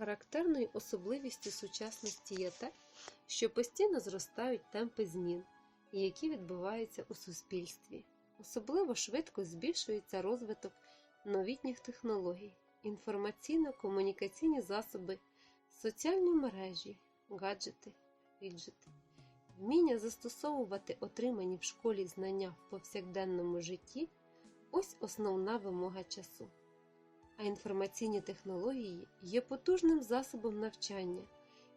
Характерною особливістю сучасності є те, що постійно зростають темпи змін, які відбуваються у суспільстві. Особливо швидко збільшується розвиток новітніх технологій, інформаційно-комунікаційні засоби, соціальні мережі, гаджети, віджити. Вміння застосовувати отримані в школі знання в повсякденному житті ось основна вимога часу. А інформаційні технології є потужним засобом навчання,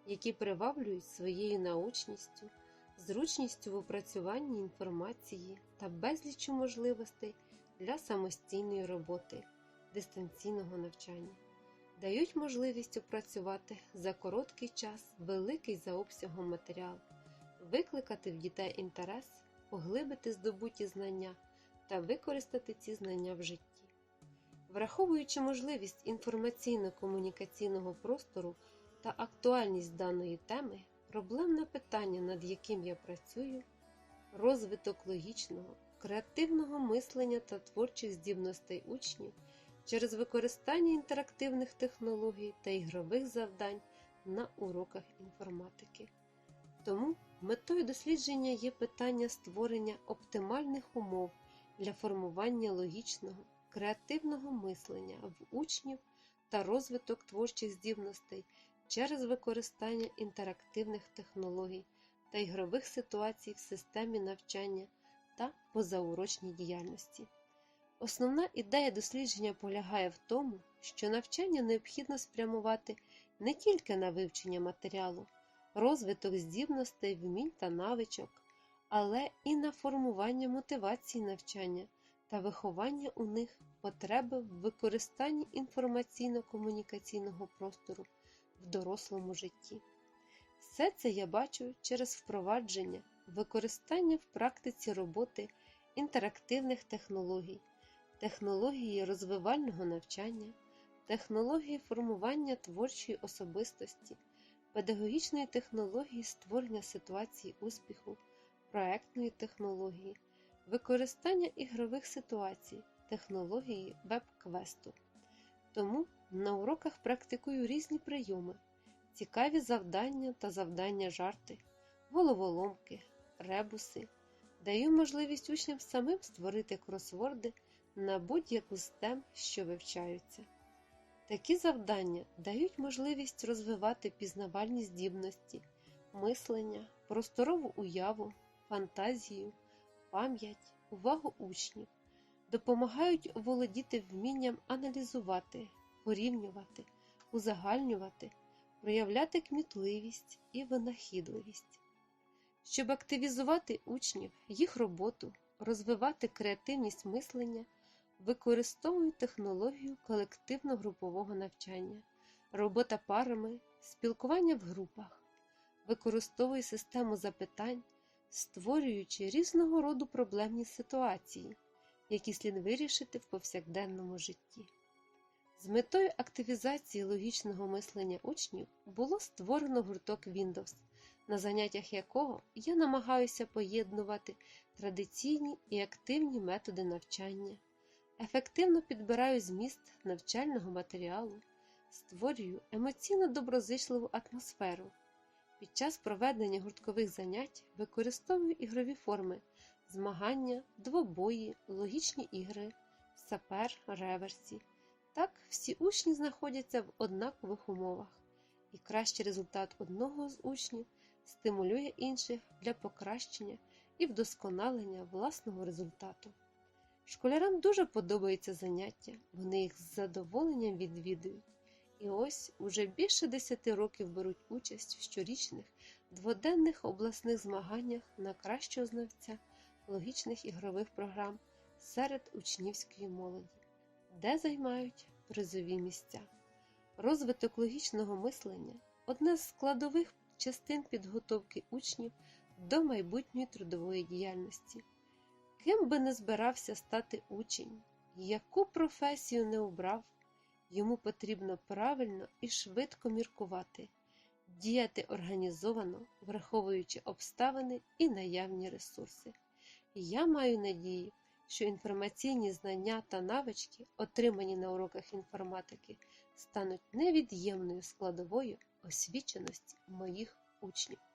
які приваблюють своєю научністю, зручністю в опрацюванні інформації та безліччю можливостей для самостійної роботи, дистанційного навчання, дають можливість опрацювати за короткий час великий за обсягом матеріал, викликати в дітей інтерес, поглибити здобуті знання та використати ці знання в житті. Враховуючи можливість інформаційно-комунікаційного простору та актуальність даної теми, проблемне питання, над яким я працюю, розвиток логічного, креативного мислення та творчих здібностей учнів через використання інтерактивних технологій та ігрових завдань на уроках інформатики. Тому метою дослідження є питання створення оптимальних умов для формування логічного креативного мислення в учнів та розвиток творчих здібностей через використання інтерактивних технологій та ігрових ситуацій в системі навчання та позаурочній діяльності. Основна ідея дослідження полягає в тому, що навчання необхідно спрямувати не тільки на вивчення матеріалу, розвиток здібностей, вмінь та навичок, але і на формування мотивації навчання та виховання у них потреби в використанні інформаційно-комунікаційного простору в дорослому житті. Все це я бачу через впровадження, використання в практиці роботи інтерактивних технологій, технології розвивального навчання, технології формування творчої особистості, педагогічної технології створення ситуацій успіху, проектної технології використання ігрових ситуацій, технології веб-квесту. Тому на уроках практикую різні прийоми, цікаві завдання та завдання жарти, головоломки, ребуси, даю можливість учням самим створити кросворди на будь-яку з тем, що вивчаються. Такі завдання дають можливість розвивати пізнавальні здібності, мислення, просторову уяву, фантазію пам'ять, увагу учнів, допомагають володіти вмінням аналізувати, порівнювати, узагальнювати, проявляти кмітливість і винахідливість. Щоб активізувати учнів, їх роботу, розвивати креативність мислення, використовую технологію колективно-групового навчання, робота парами, спілкування в групах, використовую систему запитань створюючи різного роду проблемні ситуації, які слід вирішити в повсякденному житті. З метою активізації логічного мислення учнів було створено гурток Windows, на заняттях якого я намагаюся поєднувати традиційні і активні методи навчання, ефективно підбираю зміст навчального матеріалу, створюю емоційно доброзичливу атмосферу. Під час проведення гурткових занять використовую ігрові форми змагання, двобої, логічні ігри, сапер, реверсі. Так всі учні знаходяться в однакових умовах, і кращий результат одного з учнів стимулює інших для покращення і вдосконалення власного результату. Школярам дуже подобається заняття, вони їх з задоволенням відвідують. І ось уже більше десяти років беруть участь в щорічних дводенних обласних змаганнях на кращого знавця логічних ігрових програм серед учнівської молоді, де займають призові місця. Розвиток логічного мислення одна з складових частин підготовки учнів до майбутньої трудової діяльності. Ким би не збирався стати учень, яку професію не обрав. Йому потрібно правильно і швидко міркувати, діяти організовано, враховуючи обставини і наявні ресурси. Я маю надію, що інформаційні знання та навички, отримані на уроках інформатики, стануть невід'ємною складовою освіченості моїх учнів.